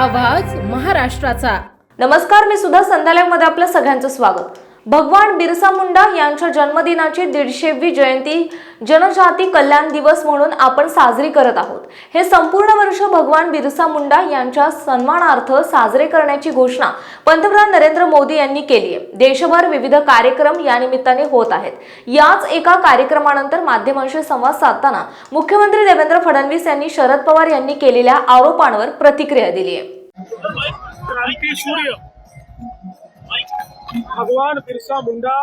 आवाज महाराष्ट्राचा. नमस्कार मी सुद्धा संध्यालयमध्ये आपलं सगळ्यांचं स्वागत. भगवान बिरसा मुंडा यांच्या जन्मदिनाची दीडशेवी जयंती जनजाती कल्याण दिवस म्हणून आपण साजरी करत आहोत. हे संपूर्ण वर्ष भगवान बिरसा मुंडा यांच्या सन्मानार्थ साजरे करण्याची घोषणा पंतप्रधान नरेंद्र मोदी यांनी केली आहे. देशभर विविध कार्यक्रम या निमित्ताने होत आहेत. याच एका कार्यक्रमानंतर माध्यमांशी संवाद साधताना मुख्यमंत्री देवेंद्र फडणवीस यांनी शरद पवार यांनी केलेल्या आरोपांवर प्रतिक्रिया दिली आहे. भगवान बिरसा मुंडा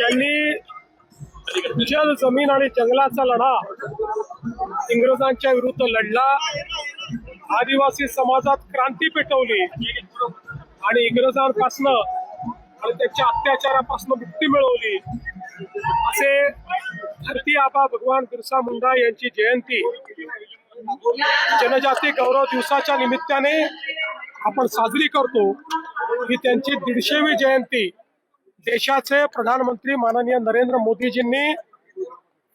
यांनी जल जमीन आणि जंगलाचा लढा इंग्रजांच्या विरुद्ध लढला. आदिवासी समाजात क्रांती पेटवली. आणि इंग्रजांपासनं आणि त्यांच्या अत्याचारापासून मुक्ती मिळवली. असे धरती आबा भगवान बिरसा मुंडा यांची जयंती जनजाती गौरव दिवसाच्या निमित्ताने आपण साजरी करतो. ही त्यांची दीडशेवी जयंती. देशाचे प्रधानमंत्री माननीय नरेंद्र मोदीजींनी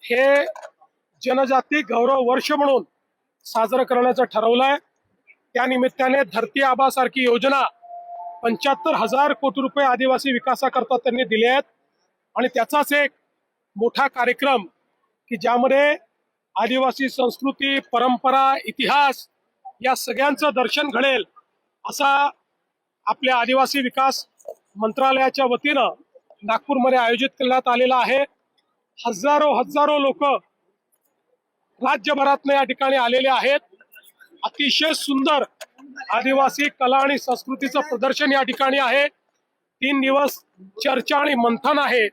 हे जनजाती गौरव वर्ष म्हणून साजरं करण्याचं ठरवलंय. त्या निमित्ताने धरती आबासारखी योजना पंच्याहत्तर हजार कोटी रुपये आदिवासी विकासाकरता त्यांनी दिले आहेत. आणि त्याचाच एक मोठा कार्यक्रम की ज्यामध्ये आदिवासी संस्कृती परंपरा इतिहास या सगळ्यांचं दर्शन घडेल असा आपल्या आदिवासी विकास मंत्रालयाच्या वतीनं नागपूरमध्ये आयोजित करण्यात आलेला आहे. हजारो हजारो लोक राज्यभरातनं या ठिकाणी आलेले आहेत. अतिशय सुंदर आदिवासी कला आणि संस्कृतीचं प्रदर्शन या ठिकाणी आहे. तीन दिवस चर्चा आणि मंथन आहे.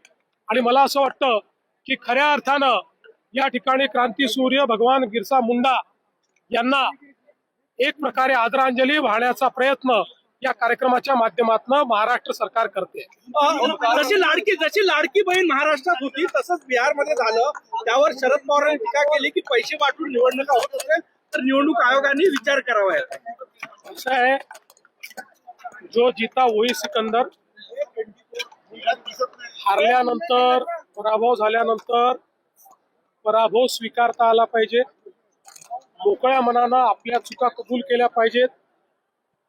आणि मला असं वाटतं की खऱ्या अर्थानं या ठिकाणी क्रांती सूर्य भगवान गिरसा मुंडा यांना एक प्रकारे आदरांजली वाहण्याचा प्रयत्न या कार्यक्रमाच्या माध्यमातून महाराष्ट्र सरकार करते. जशी लाडकी जशी लाडकी बहीण महाराष्ट्रात होती तसंच बिहारमध्ये झालं. त्यावर शरद पवारांनी टीका केली की पैसे वाटून निवडणुका होत असेल तर निवडणूक आयोगाने विचार करावा. असं आहे जो जीता वही सिकंदर. हारल्यानंतर पराभव झाल्यानंतर पराभव स्वीकारता आला पाहिजे. मोकळ्या मनानं आपल्या चुका कबूल केल्या पाहिजेत.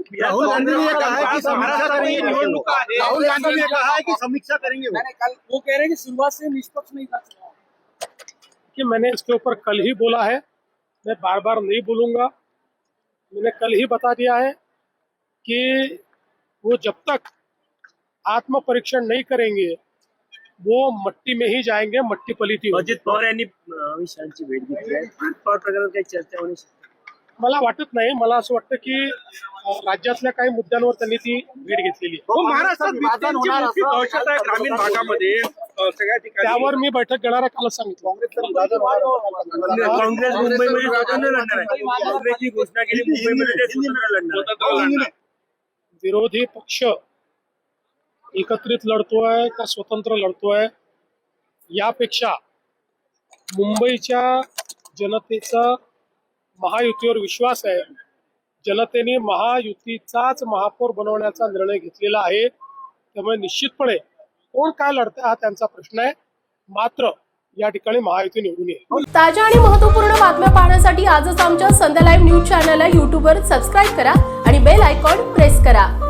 राहुल गांधी ने कहा है कि समीक्षा करेंगे। राहुल गांधी ने कहा है कि समीक्षा करेंगे वो. वो कह रहे हैं कि शुरुआत से निष्पक्ष नहीं था। कि मैंने इसके ऊपर कल ही बोला है। मैं बार बार नहीं बोलूँगा। मैंने कल ही बता दिया है कि वो जब तक आत्म परीक्षण नहीं करेंगे वो मट्टी में ही जाएँगे मट्टी पलीती होगी. अजित पवार यांनी अमित शहाची भेट घेतली आहे प्रकरणात काही चर्चा होणे मला वाटत नाही मला असं वाटतं की राज्यातल्या काही मुद्द्यांवर त्यांनी ती भेट घेतलेली आहे. हो, महाराष्ट्रात ग्रामीण भागामध्ये सगळ्या ठिकाणी. त्यावर मी बैठक घेणार आहे काल सांगितलं. काँग्रेस मुंबईमध्ये लढणार आहे. काँग्रेसची घोषणा केली मुंबईमध्ये ते स्वतंत्र लढणार आहे. विरोधी पक्ष एकत्रित लढतोय का स्वतंत्र लढतोय? यापेक्षा मुंबईच्या जनतेचा महायुतीवर विश्वास आहे. जनतेने महायुतीचाच महापौर बनवण्याचा निर्णय घेतलेला आहे. त्यामुळे निश्चितपणे कोण काय लढत हा त्यांचा प्रश्न आहे. मात्र या ठिकाणी महायुती निवडून येईल. ताज्या आणि महत्त्वपूर्ण बातम्या पाहण्यासाठी आजच आमच्या संध्या लाईव्ह न्यूज चॅनलला युट्यूबवर सबस्क्राईब करा आणि बेल आयकॉन प्रेस करा.